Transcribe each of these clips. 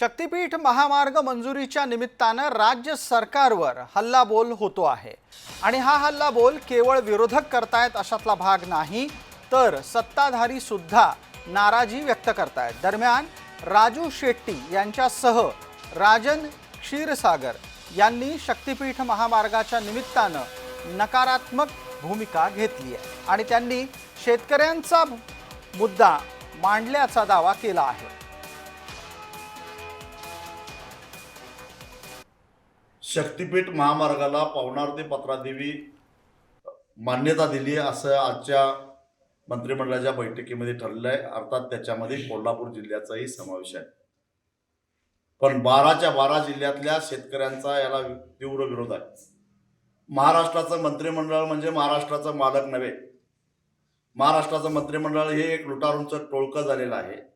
शक्तीपीठ महामार्ग मंजुरीच्या निमित्तानं राज्य सरकारवर हल्लाबोल होतो आहे. आणि हा हल्लाबोल केवळ विरोधक करतायत अशातला भाग नाही तर सत्ताधारी सुद्धा नाराजी व्यक्त करतायत. दरम्यान राजू शेट्टी यांच्यासह राजन क्षीरसागर यांनी शक्तीपीठ महामार्गाच्या निमित्तानं नकारात्मक भूमिका घेतली आहे. आणि त्यांनी शेतकऱ्यांचा मुद्दा मांडल्याचा दावा केला आहे. शक्तीपीठ महामार्गाला पवनार ते पत्रादेवी मान्यता दिली असं आजच्या मंत्रिमंडळाच्या बैठकीमध्ये ठरलेलं आहे. अर्थात त्याच्यामध्ये कोल्हापूर जिल्ह्याचाही समावेश आहे. पण बाराच्या बारा जिल्ह्यातल्या शेतकऱ्यांचा याला तीव्र विरोध आहे. महाराष्ट्राचं मंत्रिमंडळ म्हणजे महाराष्ट्राचं मालक नव्हे. महाराष्ट्राचं मंत्रिमंडळ हे एक लुटारूंचं टोळकं झालेलं आहे.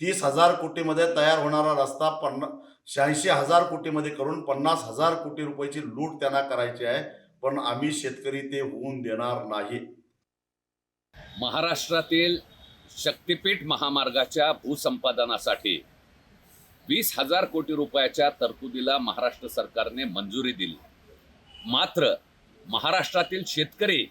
तीस हजार कोटीमध्ये तयार होणारा रस्ता पन्ना शहाऐंशी हजार कोटीमध्ये करून पन्नास हजार कोटी रुपयाची लूट त्यांना करायची आहे पण आम्ही शेतकरी ते होऊन देणार नाही. महाराष्ट्रातील शक्तिपीठ महामार्गाच्या भूसंपादनासाठी वीस हजार कोटी रुपयाच्या तरतुदीला महाराष्ट्र सरकारने मंजुरी दिली. मात्र महाराष्ट्रातील शेतकरी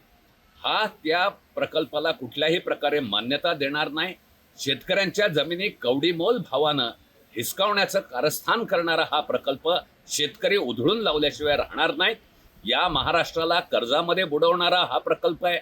हा त्या प्रकल्पाला कुठल्याही प्रकारे मान्यता देणार नाही शेतकऱ्यांच्या जमिनी कवडीमोल भावानं हिसकावण्याचं कारस्थान करणारा हा प्रकल्प शेतकरी उधळून लावल्याशिवाय राहणार नाहीत. या महाराष्ट्राला कर्जामध्ये बुडवणारा हा प्रकल्प आहे.